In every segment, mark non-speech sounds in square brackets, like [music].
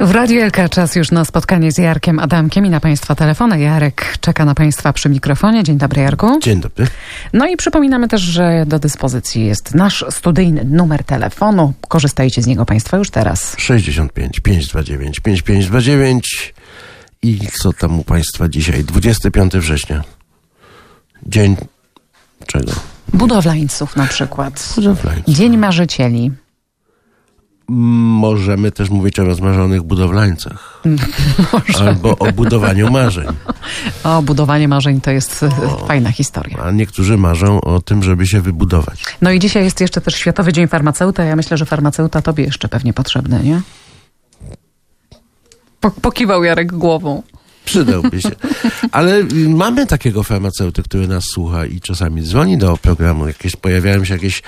W Radiu LK czas już na spotkanie z Jarkiem Adamkiem i na Państwa telefony. Jarek czeka na Państwa przy mikrofonie. Dzień dobry, Jarku. Dzień dobry. No i przypominamy też, że do dyspozycji jest nasz studyjny numer telefonu. Korzystajcie z niego Państwo już teraz. 65 529 5529 i co tam u Państwa dzisiaj? 25 września. Dzień czego? Budowlańców na przykład. Budowlańców. Dzień Marzycieli. Możemy też mówić o rozmarzonych budowlańcach. [laughs] Albo o budowaniu marzeń. O, budowanie marzeń to jest e, fajna historia. A niektórzy marzą o tym, żeby się wybudować. No i dzisiaj jest jeszcze też Światowy Dzień Farmaceuta. Ja myślę, że farmaceuta tobie jeszcze pewnie potrzebny, nie? Po- Pokiwał Jarek głową. Przydałby się. Ale y, mamy takiego farmaceuty, który nas słucha i czasami dzwoni do programu. Jakieś pojawiają się jakieś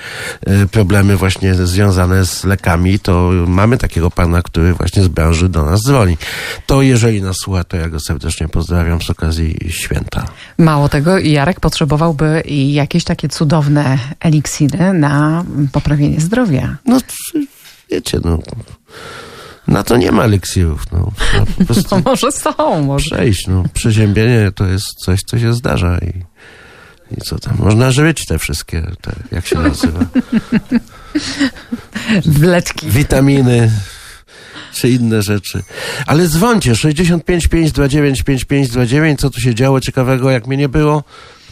e, problemy właśnie związane z lekami, to mamy takiego pana, który właśnie z branży do nas dzwoni. To jeżeli nas słucha, to ja go serdecznie pozdrawiam z okazji święta. Mało tego, Jarek potrzebowałby jakieś takie cudowne eliksiry na poprawienie zdrowia. No, wiecie, no. Na to nie ma eliksirów, no. [laughs] Prostu No może są, może. przejść, no. Przeziębienie to jest coś, co się zdarza i, i co tam. Można żyć te wszystkie, te, jak się nazywa. [laughs] Wleczki. witaminy czy inne rzeczy. Ale dzwońcie 65 529 5529, co tu się działo ciekawego, jak mnie nie było?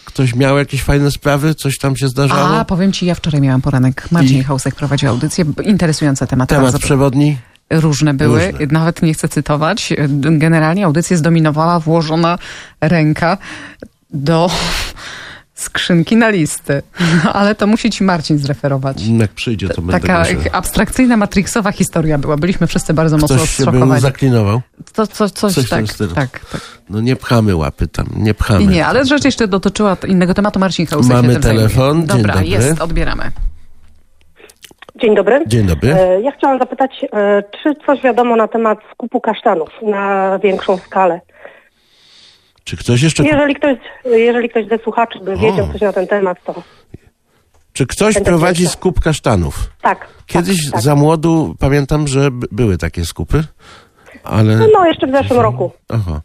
Ktoś miał jakieś fajne sprawy? Coś tam się zdarzało? A, powiem ci, ja wczoraj miałam poranek. Marcin I- Hausek prowadził audycję. Interesujące tematy. Temat bardzo przewodni? Różne były, Różne. nawet nie chcę cytować. Generalnie audycję zdominowała włożona ręka do skrzynki na listy. [laughs] Ale to musi ci Marcin zreferować. Jak przyjdzie, to będę Taka abstrakcyjna, matrixowa historia była. Byliśmy wszyscy bardzo mocno Ktoś się był zszokowani. zaklinował? To, co, coś, coś tak, tak, tak. No nie pchamy łapy tam, nie pchamy. I nie, ale rzecz jeszcze dotyczyła innego tematu. Marcin Hausek Mamy telefon. Dobra, jest, odbieramy. Dzień dobry. Dzień dobry. E, Ja chciałam zapytać, e, czy coś wiadomo na temat skupu kasztanów na większą skalę? Czy ktoś jeszcze... Jeżeli ktoś, jeżeli ktoś ze słuchaczy by wiedział coś na ten temat, to Czy ktoś Będę prowadzi skup kasztanów? tak. Kiedyś tak, tak. za młodu pamiętam, że by- były takie skupy, ale... No, jeszcze w zeszłym roku. Aha.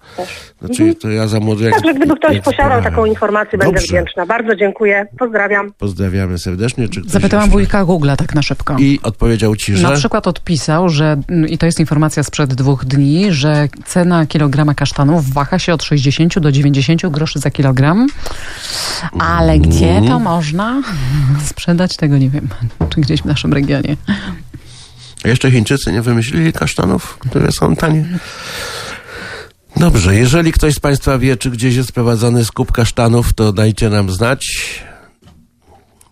Znaczy, to ja za młody... Jak, Także gdyby ktoś jak posiadał taką informację, będę Dobrze. wdzięczna. Bardzo dziękuję. Pozdrawiam. Pozdrawiamy serdecznie. Czy Zapytałam jeszcze? wujka Google'a tak na szybko. I odpowiedział ci, że... Na przykład odpisał, że, mm, i to jest informacja sprzed dwóch dni, że cena kilograma kasztanów waha się od 60 do 90 groszy za kilogram. Ale gdzie to można [laughs] sprzedać, tego nie wiem. Czy gdzieś w naszym regionie. Jeszcze Chińczycy nie wymyślili kasztanów, które są tanie. Dobrze, jeżeli ktoś z Państwa wie, czy gdzieś jest prowadzony skup kasztanów, to dajcie nam znać.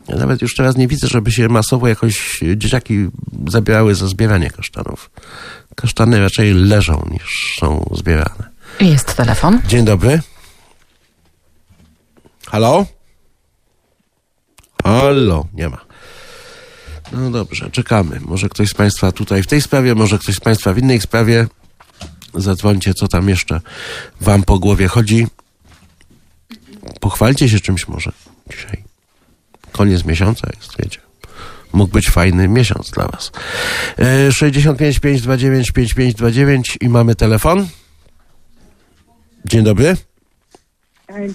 Ja nawet już teraz nie widzę, żeby się masowo jakoś dzieciaki zabierały za zbieranie kasztanów. Kasztany raczej leżą niż są zbierane. Jest telefon. Dzień dobry. Halo? Halo, nie ma. No dobrze, czekamy. Może ktoś z Państwa tutaj w tej sprawie, może ktoś z Państwa w innej sprawie. Zadzwońcie, co tam jeszcze Wam po głowie chodzi. Pochwalcie się czymś może dzisiaj. Koniec miesiąca jest, wiecie. Mógł być fajny miesiąc dla Was. E, 65 529 5529 i mamy telefon. Dzień dobry.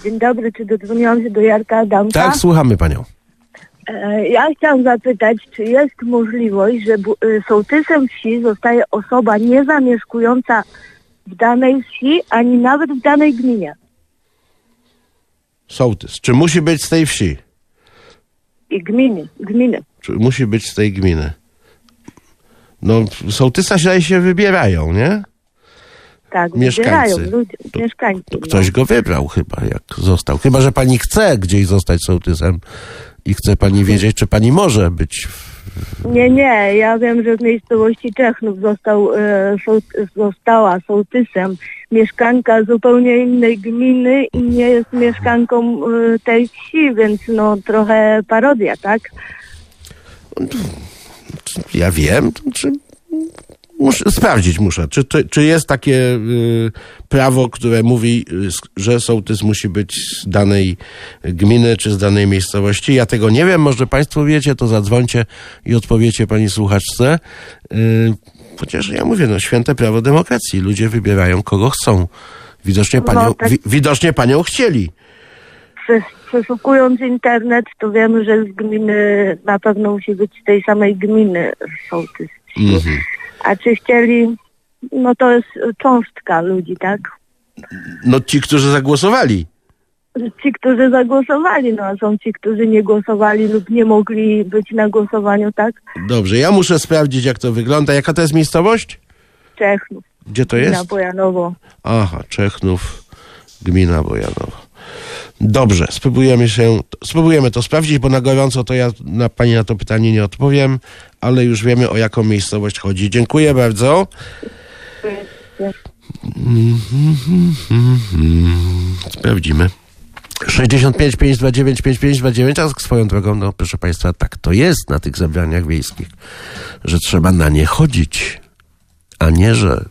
Dzień dobry, czy dodzwoniłam się do Jarka Adamka? Tak, słuchamy Panią. E, Ja chciałam zapytać, czy jest możliwość, że y, sołtysem wsi zostaje osoba niezamieszkująca w danej wsi, ani nawet w danej gminie. Sołtys. Czy musi być z tej wsi? I gminy, gminy. Czy musi być z tej gminy? No, sołtysa się, się wybierają, nie? Tak, Mieszkańcy. wybierają ludzie, mieszkańcy. To ktoś go wybrał chyba, jak został. Chyba, że pani chce gdzieś zostać sołtysem i chce pani wiedzieć, czy pani może być w Nie, nie, ja wiem, że w miejscowości Czechnów został, e, soł- została sołtysem mieszkanka zupełnie innej gminy i nie jest mieszkanką e, tej wsi, więc no trochę parodia, tak? Ja wiem, czy muszę sprawdzić muszę, czy, to, czy jest takie y, prawo, które mówi, y, że sołtys musi być z danej gminy czy z danej miejscowości. Ja tego nie wiem, może państwo wiecie, to zadzwońcie i odpowiecie pani słuchaczce. Y, chociaż ja mówię, no święte prawo demokracji. Ludzie wybierają kogo chcą. Widocznie panią, No, tak. wi, widocznie panią chcieli. Przes- Przeszukując internet, to wiemy, że z gminy na pewno musi być z tej samej gminy sołtys. Mhm. A czy chcieli, no to jest cząstka ludzi, tak? No ci, którzy zagłosowali. Ci, którzy zagłosowali, no a są ci, którzy nie głosowali lub nie mogli być na głosowaniu, tak? Dobrze, ja muszę sprawdzić, jak to wygląda. Jaka to jest miejscowość? Czechnów, Gdzie to jest? Bojanowo. Aha, Czechnów, gmina Bojanowa. Dobrze, spróbujemy się, spróbujemy to sprawdzić, bo na gorąco to ja na pani na to pytanie nie odpowiem, ale już wiemy o jaką miejscowość chodzi. Dziękuję bardzo. Sprawdzimy. 65 529 5529, a swoją drogą, no proszę Państwa, tak to jest na tych zebraniach wiejskich, że trzeba na nie chodzić, a nie, że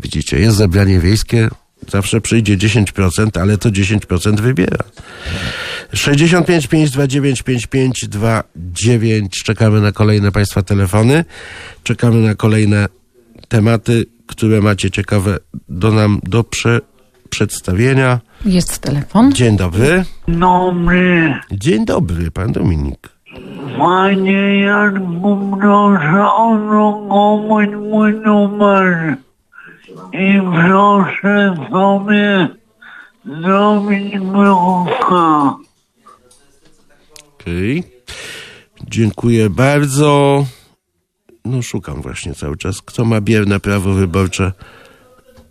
widzicie, jest zebranie wiejskie, zawsze przyjdzie 10%, ale to 10% wybiera. 65 529 5529, czekamy na kolejne Państwa telefony, czekamy na kolejne tematy, które macie ciekawe do nam do prze, przedstawienia. Jest telefon. Dzień dobry. Dobry, Dzień dobry, pan Dominik. panie Janku, proszę odblokować mój numer i proszę sobie zrobić bloka. Okej. Dziękuję bardzo. No szukam właśnie cały czas. Kto ma bierne prawo wyborcze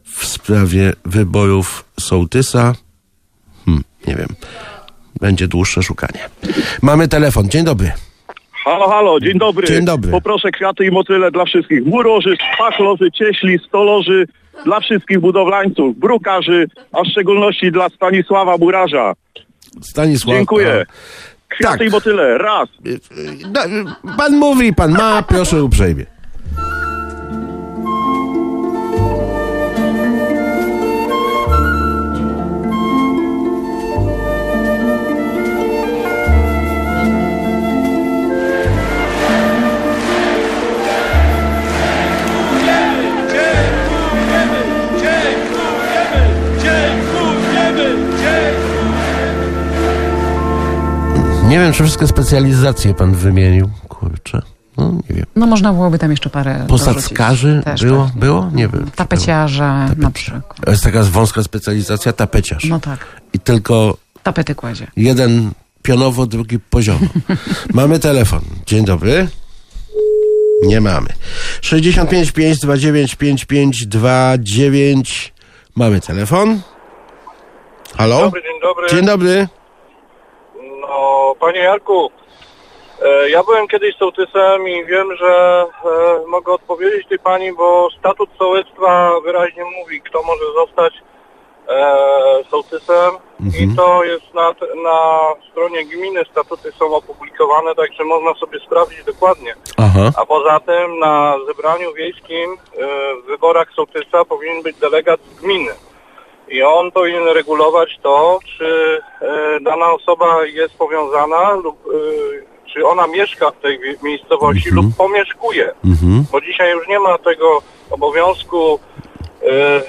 w sprawie wyborów sołtysa? Hmm, nie wiem. Będzie dłuższe szukanie. Mamy telefon. Dzień dobry. Halo, halo, dzień dobry. Dzień dobry. Poproszę kwiaty i motyle dla wszystkich murorzy, pachlorzy, cieśli, stolorzy, dla wszystkich budowlańców, brukarzy, a w szczególności dla Stanisława Burarza. Stanisław. Dziękuję. Kwiaty Tak. i motyle, raz. A, y, no, y, Pan mówi, pan ma, proszę uprzejmie. Wszystkie specjalizacje pan wymienił. Kurczę. No, nie wiem. No można byłoby tam jeszcze parę Posadzkarzy dorzucić. Było? pewnie. Było? Nie wiem. Tapeciarze na przykład. To jest taka wąska specjalizacja, tapeciarz. No tak. I tylko Tapety kładzie. jeden pionowo, drugi poziomo. [laughs] mamy telefon. Dzień dobry. Nie mamy. 65 529 5529. Mamy telefon. Halo? Dobry, dzień dobry. Dzień dobry. No, panie Jarku, e, ja byłem kiedyś sołtysem i wiem, że e, mogę odpowiedzieć tej pani, bo statut sołectwa wyraźnie mówi, kto może zostać e, sołtysem i to jest na, na stronie gminy, statuty są opublikowane, także można sobie sprawdzić dokładnie. Aha. A poza tym na zebraniu wiejskim w wyborach sołtysa powinien być delegat z gminy. I on powinien regulować to, czy e, dana osoba jest powiązana lub e, czy ona mieszka w tej miejscowości lub pomieszkuje. Mhm. Bo dzisiaj już nie ma tego obowiązku e,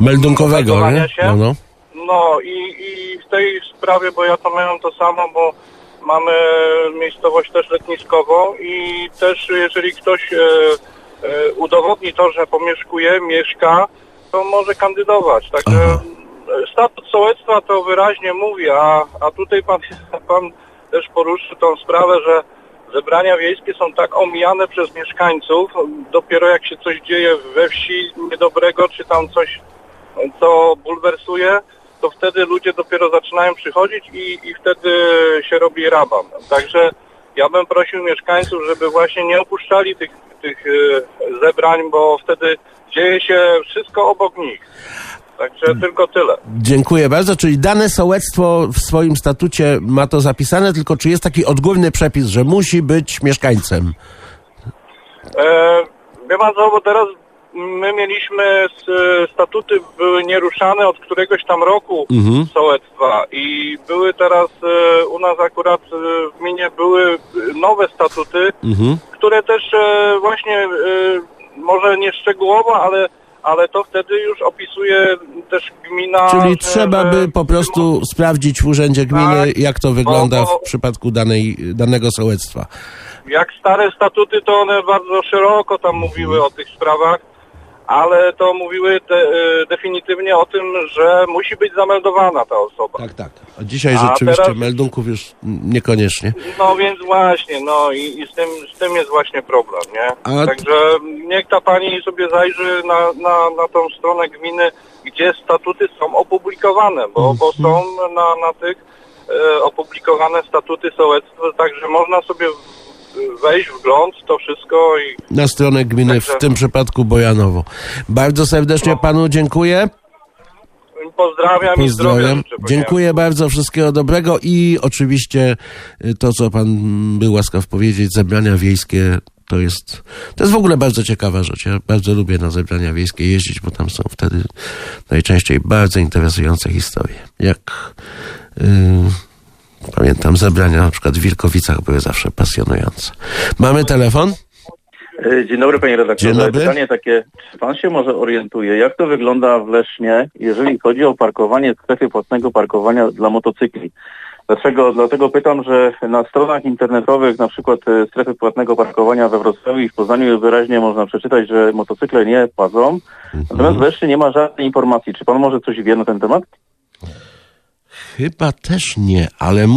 Meldunkowego, nie? No, no. no i, i w tej sprawie, bo ja to miałem to samo, bo mamy miejscowość też letniskową i też jeżeli ktoś e, e, udowodni to, że pomieszkuje, mieszka, to może kandydować. Także Aha. statut sołectwa to wyraźnie mówi, a, a tutaj pan, [laughs] pan też poruszy tą sprawę, że zebrania wiejskie są tak omijane przez mieszkańców, dopiero jak się coś dzieje we wsi niedobrego, czy tam coś co bulwersuje, to wtedy ludzie dopiero zaczynają przychodzić i, i wtedy się robi raban. Także ja bym prosił mieszkańców, żeby właśnie nie opuszczali tych, tych e, zebrań, bo wtedy dzieje się wszystko obok nich. Także tylko tyle. Dziękuję bardzo. Czyli dane sołectwo w swoim statucie ma to zapisane, tylko czy jest taki odgórny przepis, że musi być mieszkańcem? E, wie pan co, bo teraz my mieliśmy statuty były nieruszane od któregoś tam roku Mhm. sołectwa i były teraz e, u nas akurat e, w gminie były nowe statuty, Mhm. Które też e, właśnie e, może nie szczegółowo, ale ale to wtedy już opisuje też gmina. Czyli że- trzeba by po prostu sprawdzić w urzędzie gminy, Tak, jak to wygląda bo- w przypadku danej, danego sołectwa. Jak stare statuty, to one bardzo szeroko tam mówiły o tych sprawach, ale to mówiły de, e, definitywnie o tym, że musi być zameldowana ta osoba. Tak, tak. A dzisiaj A rzeczywiście teraz- meldunków już niekoniecznie. No więc właśnie, no i, i z, tym, z tym jest właśnie problem, nie? A- Także niech ta pani sobie zajrzy na, na, na tą stronę gminy, gdzie statuty są opublikowane, bo, bo są na, na tych e, opublikowane statuty sołectw, także można sobie wejść w gląd w to wszystko i Na stronę gminy, w Także- tym przypadku Bojanowo. Bardzo serdecznie panu dziękuję. pozdrawiam, i zdrowia Pozdrawiam. życzę. Dziękuję bardzo, wszystkiego dobrego i oczywiście y, to, co pan był łaskaw powiedzieć, zebrania wiejskie to jest, to jest w ogóle bardzo ciekawa rzecz. Ja bardzo lubię na zebrania wiejskie jeździć, bo tam są wtedy najczęściej bardzo interesujące historie. Jak y, pamiętam, zebrania na przykład w Wilkowicach były zawsze pasjonujące. Mamy telefon? E, Dzień dobry panie redaktorze. Dzień dobry. Pytanie takie, czy pan się może orientuje, jak to wygląda w Lesznie, jeżeli chodzi o parkowanie w strefie płatnego parkowania dla motocykli? Dlaczego? Dlatego pytam, że na stronach internetowych, na przykład e, strefy płatnego parkowania we Wrocławiu i w Poznaniu wyraźnie można przeczytać, że motocykle nie płacą. Natomiast w Lesznie nie ma żadnej informacji. Czy pan może coś wie na ten temat? Chyba też nie, ale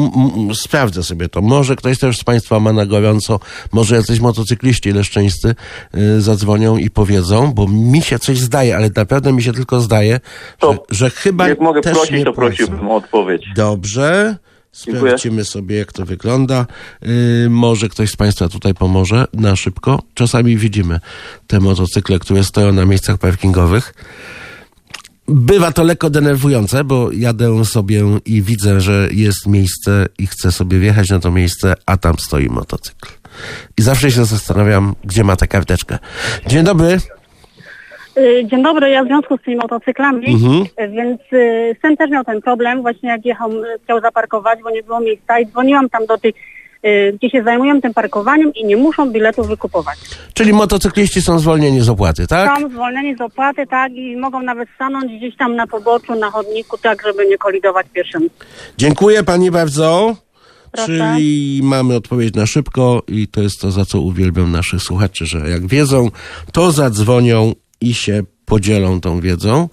sprawdzę sobie to. Może ktoś też z Państwa ma na gorąco, może jacyś motocykliści leszczyńscy y, zadzwonią i powiedzą, bo mi się coś zdaje, ale naprawdę mi się tylko zdaje, To że, że chyba Jak mogę też prosić, nie to płacą. prosiłbym o odpowiedź. Dobrze. Dziękuję. Sprawdźmy sobie, jak to wygląda. Y, może ktoś z Państwa tutaj pomoże na szybko. Czasami widzimy te motocykle, które stoją na miejscach parkingowych. Bywa to lekko denerwujące, bo jadę sobie i widzę, że jest miejsce i chcę sobie wjechać na to miejsce, a tam stoi motocykl. I zawsze się zastanawiam, gdzie ma tę karteczkę. Dzień dobry. Y, Dzień dobry, ja w związku z tymi motocyklami, Mhm. y, więc y, syn też miał ten problem, właśnie jak jechał, y, chciał zaparkować, bo nie było miejsca i dzwoniłam tam do tych, gdzie się zajmują tym parkowaniem i nie muszą biletów wykupować. Czyli motocykliści są zwolnieni z opłaty, tak? Są zwolnieni z opłaty, tak, i mogą nawet stanąć gdzieś tam na poboczu, na chodniku, tak, żeby nie kolidować pieszym. Dziękuję pani bardzo. Proszę. Czyli mamy odpowiedź na szybko i to jest to, za co uwielbiam naszych słuchaczy, że jak wiedzą, to zadzwonią i się podzielą tą wiedzą.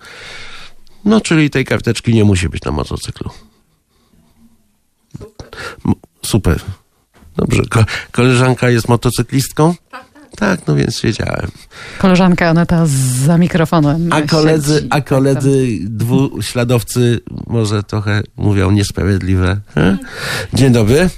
No, czyli tej karteczki nie musi być na motocyklu. Super. Dobrze. Ko- koleżanka jest motocyklistką? Tak, no więc wiedziałem. Koleżanka Aneta za mikrofonem. A koledzy, siedzi. a koledzy dwuśladowcy może trochę mówią niesprawiedliwe. he? Dzień dobry.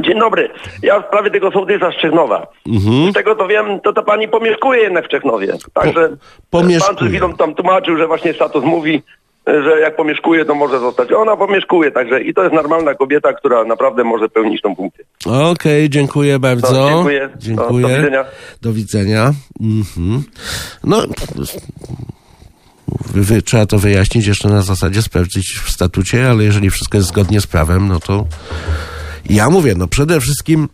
Dzień dobry. Ja w sprawie tego sołtysa z Czechnowa. Mhm. Z tego to wiem, to ta pani pomieszkuje jednak w Czechnowie. Także pomieszkuje. pan przed chwilą tam tłumaczył, że właśnie status mówi, że jak pomieszkuje, to może zostać. Ona pomieszkuje, także i to jest normalna kobieta, która naprawdę może pełnić tą funkcję. Okej, dziękuję bardzo. No, dziękuję. Dziękuję. No, do widzenia. Do widzenia. Mhm. No, wy, trzeba to wyjaśnić jeszcze na zasadzie, sprawdzić w statucie, ale jeżeli wszystko jest zgodnie z prawem, no to ja mówię, no przede wszystkim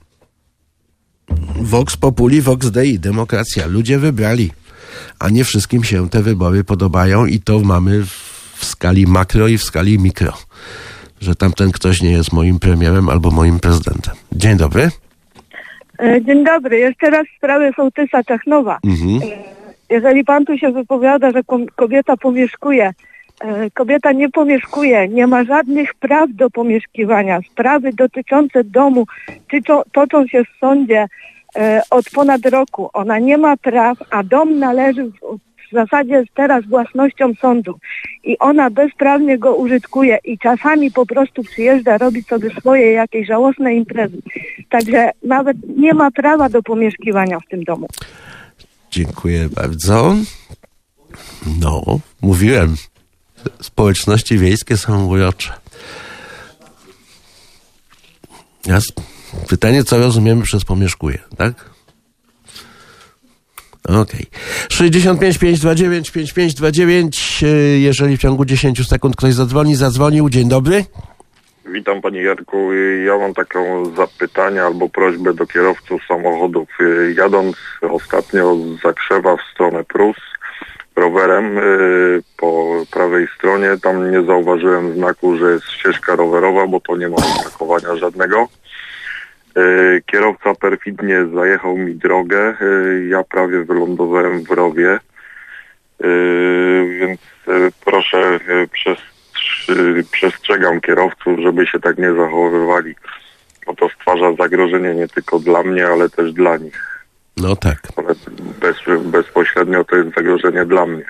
Vox Populi, Vox Dei, demokracja. Ludzie wybrali, a nie wszystkim się te wybory podobają i to mamy w, w skali makro i w skali mikro. Że tamten ktoś nie jest moim premierem albo moim prezydentem. Dzień dobry. E, Dzień dobry. Jeszcze raz w sprawie sołtysa Czechnowa. Mhm. Jeżeli pan tu się wypowiada, że kobieta pomieszkuje, e, kobieta nie pomieszkuje, nie ma żadnych praw do pomieszkiwania. Sprawy dotyczące domu tyczą, toczą się w sądzie e, od ponad roku. Ona nie ma praw, a dom należy w, zasadzie jest teraz własnością sądu i ona bezprawnie go użytkuje i czasami po prostu przyjeżdża robić sobie swoje jakieś żałosne imprezy. Także nawet nie ma prawa do pomieszkiwania w tym domu. Dziękuję bardzo. No, mówiłem. Społeczności wiejskie są urocze. Jas- Pytanie, co rozumiemy przez pomieszkuje, tak? Okej. 65 529 5529. e, Jeżeli w ciągu 10 sekund ktoś zadzwoni, zadzwonił. Dzień dobry. Witam Panie Jarku. Ja mam taką zapytanie albo prośbę do kierowców samochodów. Jadąc ostatnio z Zakrzewa w stronę Prus rowerem y, po prawej stronie, tam nie zauważyłem znaku, że jest ścieżka rowerowa, bo to nie ma oznakowania żadnego. Y, Kierowca perfidnie zajechał mi drogę. y, Ja prawie wylądowałem w rowie. Y, Więc proszę przestrzegam kierowców, żeby się tak nie zachowywali, bo to stwarza zagrożenie nie tylko dla mnie, ale też dla nich. No tak. Ale bez, bezpośrednio to jest zagrożenie dla mnie.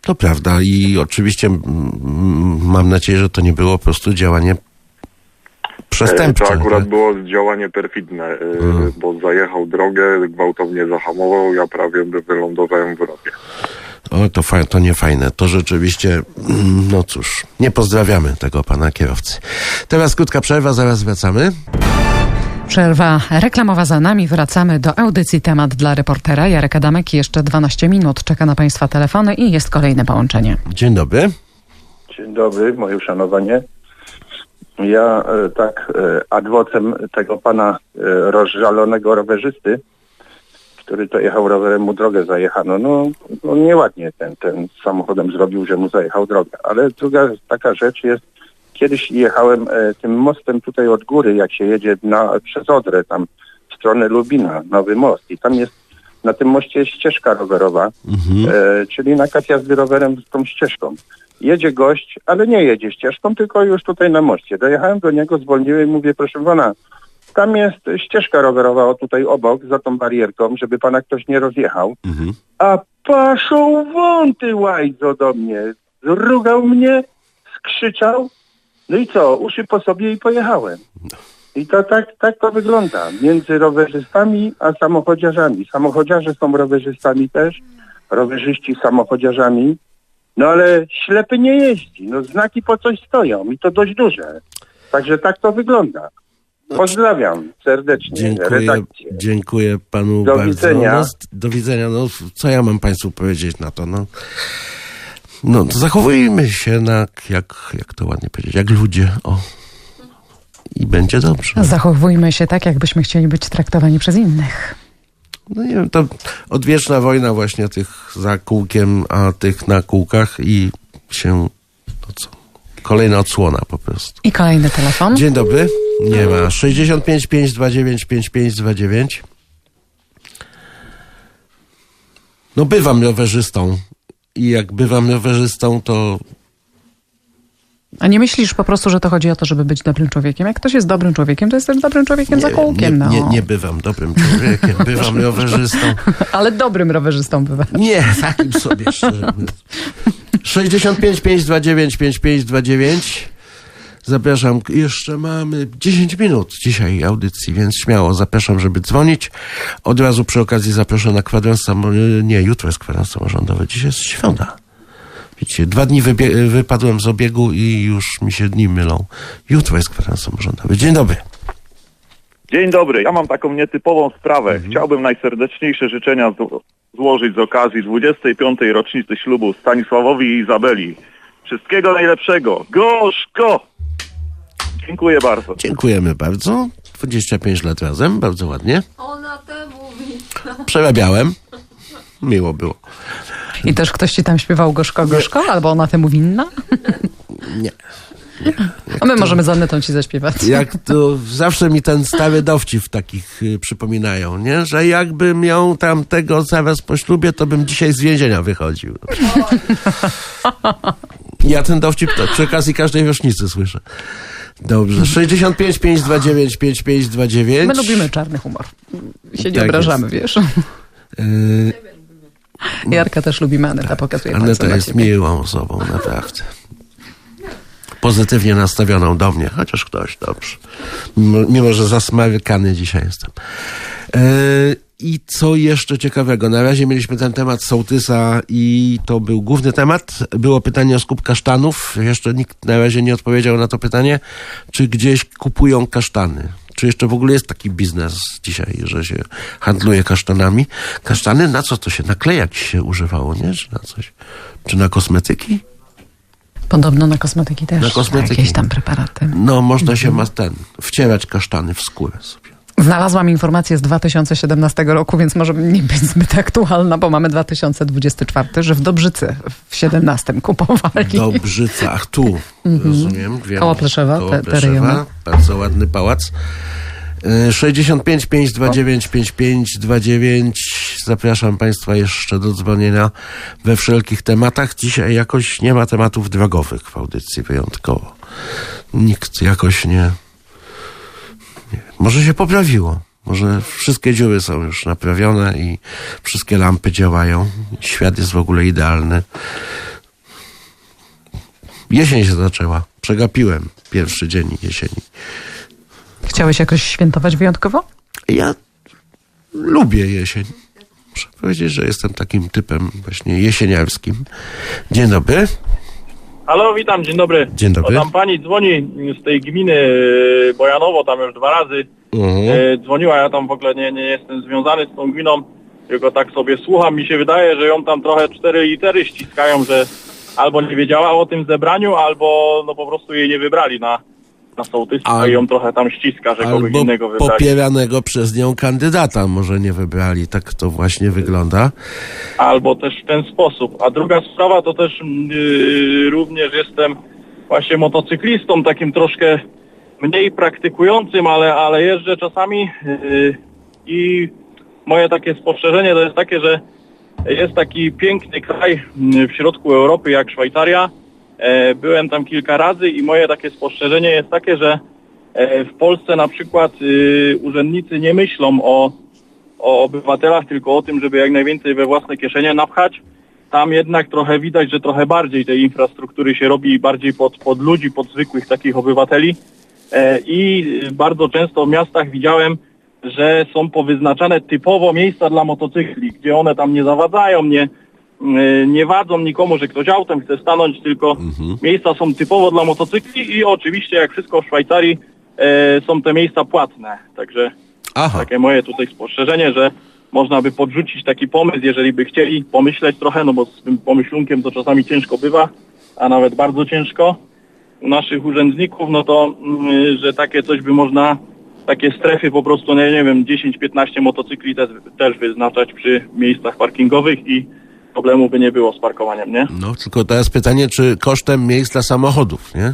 To prawda i oczywiście mam nadzieję, że to nie było po prostu działanie przestępcze. E, To akurat tak? było działanie perfidne, y, bo zajechał drogę, gwałtownie zahamował, ja prawie by wylądowałem w rowie. O, to, fa- to nie fajne. To rzeczywiście, mm, no cóż, nie pozdrawiamy tego pana kierowcy. Teraz krótka przerwa, zaraz wracamy. Przerwa reklamowa za nami. Wracamy do audycji Temat dla reportera. Jarek Adamek jeszcze 12 minut czeka na Państwa telefony i jest kolejne połączenie. Dzień dobry. Dzień dobry, moje uszanowanie. Ja e, tak e, adwocem tego pana e, rozżalonego rowerzysty, który to jechał rowerem, mu drogę zajechano. No, no nieładnie ten, ten samochodem zrobił, że mu zajechał drogę. Ale druga taka rzecz jest, kiedyś jechałem tym mostem tutaj od góry, jak się jedzie na, przez Odrę, tam w stronę Lubina, Nowy Most. I tam jest, na tym moście jest ścieżka rowerowa, e, czyli nakaz jazdy rowerem z tą ścieżką. Jedzie gość, ale nie jedzie ścieżką, tylko już tutaj na moście. Dojechałem do niego, zwolniłem i mówię, proszę pana, tam jest ścieżka rowerowa o tutaj obok, za tą barierką, żeby pana ktoś nie rozjechał. A paszą wąty łajdzo do mnie. Zrugał mnie, skrzyczał. No i co? Uszy po sobie i pojechałem. I to tak, tak to wygląda między rowerzystami a samochodziarzami. Samochodziarze są rowerzystami też, rowerzyści samochodziarzami. No ale ślepy nie jeździ. No znaki po coś stoją i to dość duże. Także tak to wygląda. Pozdrawiam serdecznie Dziękuję, redakcję. dziękuję panu Do bardzo. widzenia. No, do widzenia. No, co ja mam państwu powiedzieć na to? No, no to zachowujmy się na, jak, jak to ładnie powiedzieć, jak ludzie. O. I będzie dobrze. Zachowujmy się tak, jakbyśmy chcieli być traktowani przez innych. No nie wiem, to odwieczna wojna właśnie tych za kółkiem, a tych na kółkach i się, no co, kolejna odsłona po prostu. I kolejny telefon. Dzień dobry. Nie ma. 65 529 5529. No bywam rowerzystą i jak bywam rowerzystą, to A nie myślisz po prostu, że to chodzi o to, żeby być dobrym człowiekiem? Jak ktoś jest dobrym człowiekiem, to jest też dobrym człowiekiem za nie, kółkiem. no. nie, nie bywam dobrym człowiekiem, [laughs] bywam rowerzystą. [laughs] Ale dobrym rowerzystą bywa. Nie, takim sobie szczerze mówiąc. 65 529 5529. Zapraszam, jeszcze mamy 10 minut dzisiaj audycji, więc śmiało zapraszam, żeby dzwonić. Od razu przy okazji zaproszę na kwadrans samorządowy. Nie, jutro jest kwadrans samorządowy, dzisiaj jest świąta. Widzicie, dwa dni wybie- wypadłem z obiegu i już mi się dni mylą. Jutro jest kwadrans samorządowy. Dzień dobry. Dzień dobry, ja mam taką nietypową sprawę. Mhm. Chciałbym najserdeczniejsze życzenia zło- złożyć z okazji 25. rocznicy ślubu Stanisławowi i Izabeli. Wszystkiego najlepszego. Gorzko! Dziękuję bardzo. Dziękujemy bardzo. 25 lat razem, bardzo ładnie. Ona te mówi. Przerabiałem. Miło było. I też ktoś ci tam śpiewał gorzko, gorzko? Albo ona temu winna? Nie. A my możemy z Annetą ci zaśpiewać. Jak to zawsze mi ten stary dowcip takich y, przypominają, nie? Że jakbym ją tam tego zaraz po ślubie, to bym dzisiaj z więzienia wychodził. [laughs] Ja ten dowcip to przy okazji każdej rocznicy słyszę. Dobrze. 65 529 5529. My lubimy czarny humor. Się nie Tak obrażamy, wiesz. Y, Jarka też lubimy, Aneta pokazuje palcem Aneta jest miłą osobą, naprawdę. Pozytywnie nastawioną do mnie, chociaż ktoś dobrze. Mimo, że zasmarkany dzisiaj jestem. E, I co jeszcze ciekawego? Na razie mieliśmy ten temat sołtysa i to był główny temat. Było pytanie o skup kasztanów. Jeszcze nikt na razie nie odpowiedział na to pytanie, czy gdzieś kupują kasztany. Czy jeszcze w ogóle jest taki biznes dzisiaj, że się handluje kasztanami? Kasztany na co to się? Na klejak się używało, nie? Czy na coś? Czy na kosmetyki? Podobno na kosmetyki też. Na kosmetyki. Jakieś tam preparaty. No, można się ma ten, wcierać kasztany w skórę sobie. Znalazłam informację z 2017 roku, więc może nie być zbyt aktualna, bo mamy 2024, że w Dobrzycy w 17 kupowali. Dobrzyca, ach tu, Mhm. rozumiem. Wiem, Koło Pleszewa, koło te- te Pleszewa. Bardzo ładny pałac. Y, 65 529 5529. Zapraszam Państwa jeszcze do dzwonienia we wszelkich tematach. Dzisiaj jakoś nie ma tematów drogowych w audycji wyjątkowo. Nikt jakoś nie... nie może się poprawiło. Może wszystkie dziury są już naprawione i wszystkie lampy działają. Świat jest w ogóle idealny. Jesień się zaczęła. Przegapiłem pierwszy dzień jesieni. Chciałeś jakoś świętować wyjątkowo? Ja lubię jesień. Muszę powiedzieć, że jestem takim typem właśnie jesieniarskim. Dzień dobry. Halo, witam, dzień dobry. Dzień dobry. O, tam pani dzwoni z tej gminy e, Bojanowo, tam już dwa razy Mhm. e, dzwoniła, ja tam w ogóle nie, nie jestem związany z tą gminą, tylko tak sobie słucham, mi się wydaje, że ją tam trochę cztery litery ściskają, że albo nie wiedziała o tym zebraniu, albo no po prostu jej nie wybrali na, na sołtystwo Al- i ją trochę tam ściska, że kogoś Albo innego wybrali. popieranego przez nią kandydata może nie wybrali. Tak to właśnie wygląda. albo też w ten sposób. A druga sprawa to też yy, również jestem właśnie motocyklistą, takim troszkę mniej praktykującym, ale, ale jeżdżę czasami yy, i moje takie spostrzeżenie to jest takie, że jest taki piękny kraj yy, w środku Europy jak Szwajcaria. E, Byłem tam kilka razy i moje takie spostrzeżenie jest takie, że e, w Polsce na przykład yy, urzędnicy nie myślą o o obywatelach, tylko o tym, żeby jak najwięcej we własne kieszenie napchać. Tam jednak trochę widać, że trochę bardziej tej infrastruktury się robi bardziej pod, pod ludzi, pod zwykłych takich obywateli. E, I y, bardzo często w miastach widziałem, że są powyznaczane typowo miejsca dla motocykli, gdzie one tam nie zawadzają, nie, y, nie wadzą nikomu, że ktoś autem chce stanąć, tylko miejsca są typowo dla motocykli i oczywiście jak wszystko w Szwajcarii e, są te miejsca płatne. Także takie moje tutaj spostrzeżenie, że można by podrzucić taki pomysł, jeżeli by chcieli pomyśleć trochę, no bo z tym pomyślunkiem to czasami ciężko bywa, a nawet bardzo ciężko. U naszych urzędników, no to, mm, że takie coś by można, takie strefy po prostu, nie, nie wiem, 10-15 motocykli też, też wyznaczać przy miejscach parkingowych i problemu by nie było z parkowaniem, nie? No, tylko teraz pytanie, czy kosztem miejsc dla samochodów, nie?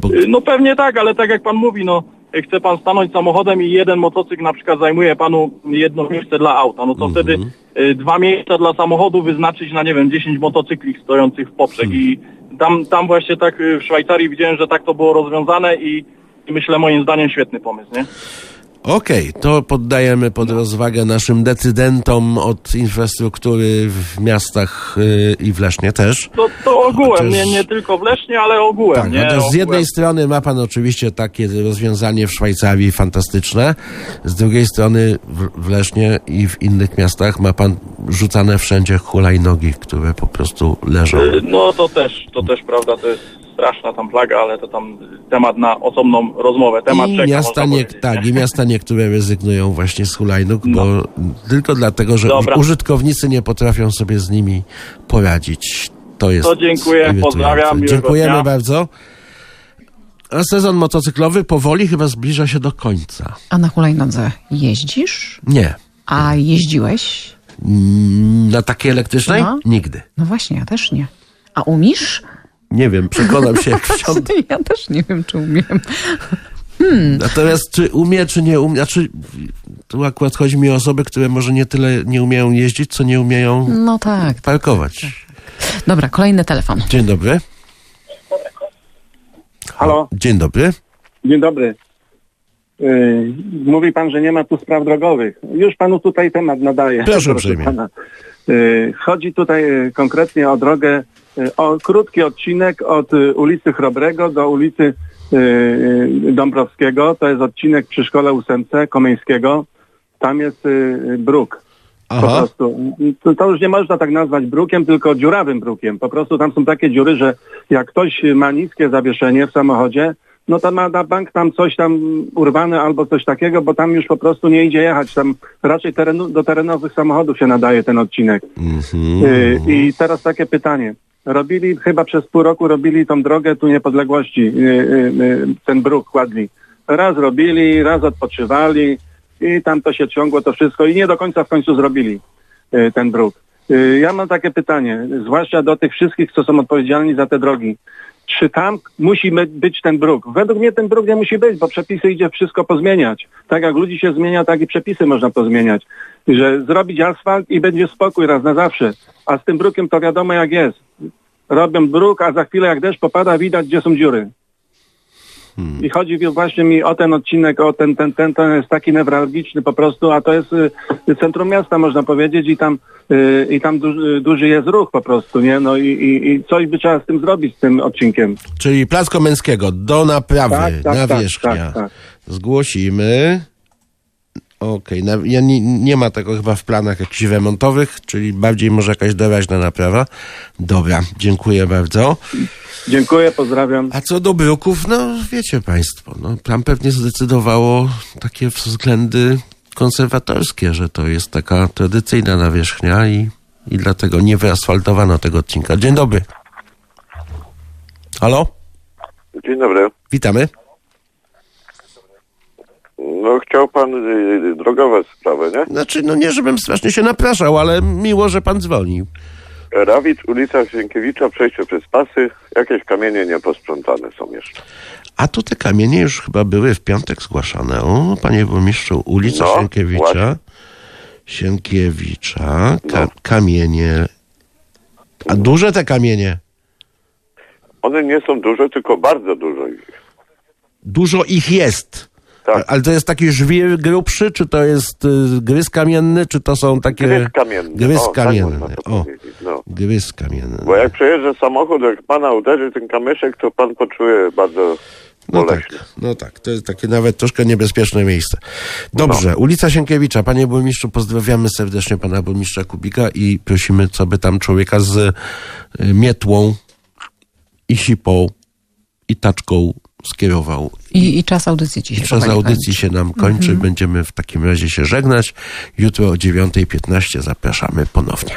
Bo Y, No pewnie tak, ale tak jak pan mówi, no chce pan stanąć samochodem i jeden motocykl na przykład zajmuje panu jedno miejsce dla auta, no to wtedy y, dwa miejsca dla samochodu wyznaczyć na nie wiem 10 motocykli stojących w poprzek i tam, tam właśnie tak y, w Szwajcarii widziałem, że tak to było rozwiązane i, i myślę moim zdaniem świetny pomysł, nie? Okej, to poddajemy pod rozwagę naszym decydentom od infrastruktury w miastach yy, i w Lesznie też. To, to ogółem, Chociaż- nie, nie tylko w Lesznie, ale ogółem, Tak, nie? chociaż z Ogółem. jednej strony ma pan oczywiście takie rozwiązanie w Szwajcarii fantastyczne, z drugiej strony w, w Lesznie i w innych miastach ma pan rzucane wszędzie hulajnogi, które po prostu leżą. Y, No to też, to też prawda, to jest straszna tam plaga, ale to tam temat na osobną rozmowę, temat I czeka, miasta, nie, tak, i miasta niektóre rezygnują właśnie z hulajnóg, bo tylko dlatego, że Dobra. użytkownicy nie potrafią sobie z nimi poradzić. To jest To dziękuję, pozdrawiam, Dziękujemy dnia. bardzo. A sezon motocyklowy powoli chyba zbliża się do końca. A na hulajnodze jeździsz? Nie. A jeździłeś? Mm, Na takiej elektrycznej? No. Nigdy. No właśnie, ja też nie. A umiesz? Nie wiem, przekonam się jak [laughs] wsiądę. Ja też nie wiem, czy umiem. Hmm. Natomiast czy umie, czy nie umie, znaczy tu akurat chodzi mi o osoby, które może nie tyle nie umieją jeździć, co nie umieją No tak. parkować. Dobra, kolejny telefon. Dzień dobry. Halo, Dzień dobry. dzień dobry. Yy, mówi pan, że nie ma tu spraw drogowych. Już panu tutaj temat nadaję. Proszę uprzejmie. pana. Yy, chodzi tutaj yy, konkretnie o drogę, o krótki odcinek od yy, ulicy Chrobrego do ulicy yy, yy, Dąbrowskiego. To jest odcinek przy szkole ósemce Komeńskiego. Tam jest bruk. Po Aha. prostu. To, to już nie można tak nazwać brukiem, tylko dziurawym brukiem. Po prostu tam są takie dziury, że jak ktoś ma niskie zawieszenie w samochodzie, no to ma na bank tam coś tam urwane albo coś takiego, bo tam już po prostu nie idzie jechać. Tam raczej terenu, do terenowych samochodów się nadaje ten odcinek. Y, I teraz takie pytanie. Robili, chyba przez pół roku robili tą drogę tu niepodległości, y, y, y, ten bruk kładli. Raz robili, raz odpoczywali i tam to się ciągło to wszystko i nie do końca w końcu zrobili ten bruk. Ja mam takie pytanie, zwłaszcza do tych wszystkich, co są odpowiedzialni za te drogi. Czy tam musi być ten bruk? Według mnie ten bruk nie musi być, bo przepisy idzie wszystko pozmieniać. Tak jak ludzi się zmienia, tak i przepisy można pozmieniać. Że zrobić asfalt i będzie spokój raz na zawsze. A z tym brukiem to wiadomo jak jest. Robią bruk, a za chwilę jak deszcz popada, widać gdzie są dziury. I chodzi właśnie mi o ten odcinek, o ten, ten, ten, ten jest taki newralgiczny po prostu, a to jest y, centrum miasta można powiedzieć i tam, y, i tam duży, duży jest ruch po prostu, nie? No i, i, i coś by trzeba z tym zrobić, z tym odcinkiem. Czyli Plac Komęckiego do naprawy, Tak, tak, tak, nawierzchnia. tak, tak. Zgłosimy. Okej, na- ja nie, nie ma tego chyba w planach jakichś remontowych, czyli bardziej może jakaś doraźna naprawa. Dobra, dziękuję bardzo. Dziękuję, pozdrawiam. A co do bruków, no wiecie państwo, no, tam pewnie zdecydowało takie względy konserwatorskie, że to jest taka tradycyjna nawierzchnia i, i dlatego nie wyasfaltowano tego odcinka. Dzień dobry. Halo? Dzień dobry. Witamy. No chciał pan y, drogowe sprawy, nie? Znaczy, no nie, żebym strasznie się napraszał, ale miło, że pan dzwonił. Rawicz, ulica Sienkiewicza, przejście przez pasy, jakieś kamienie nieposprzątane są jeszcze. A tu te kamienie już chyba były w piątek zgłaszane. O, panie burmistrzu, ulica No, Sienkiewicza. właśnie. Sienkiewicza, ka- kamienie. A duże te kamienie? One nie są duże, tylko bardzo dużo ich. Dużo ich jest. Tak. Ale to jest taki żwir grubszy, czy to jest y, gryz kamienny, czy to są takie... Gryz kamienny. Gryz O, tak kamienny. to o, no. gryz kamienny. Bo jak przejeżdża samochód, jak pana uderzy ten kamyszek, to pan poczuje bardzo No boleśnie. tak, no tak, to jest takie nawet troszkę niebezpieczne miejsce. Dobrze, ulica Sienkiewicza. Panie burmistrzu, pozdrawiamy serdecznie pana burmistrza Kubika i prosimy, co by tam człowieka z y, mietłą i sipą i taczką skierował. I, I czas audycji dzisiaj. czas audycji się nam kończy. Mhm. Będziemy w takim razie się żegnać. Jutro o 9.15 zapraszamy ponownie.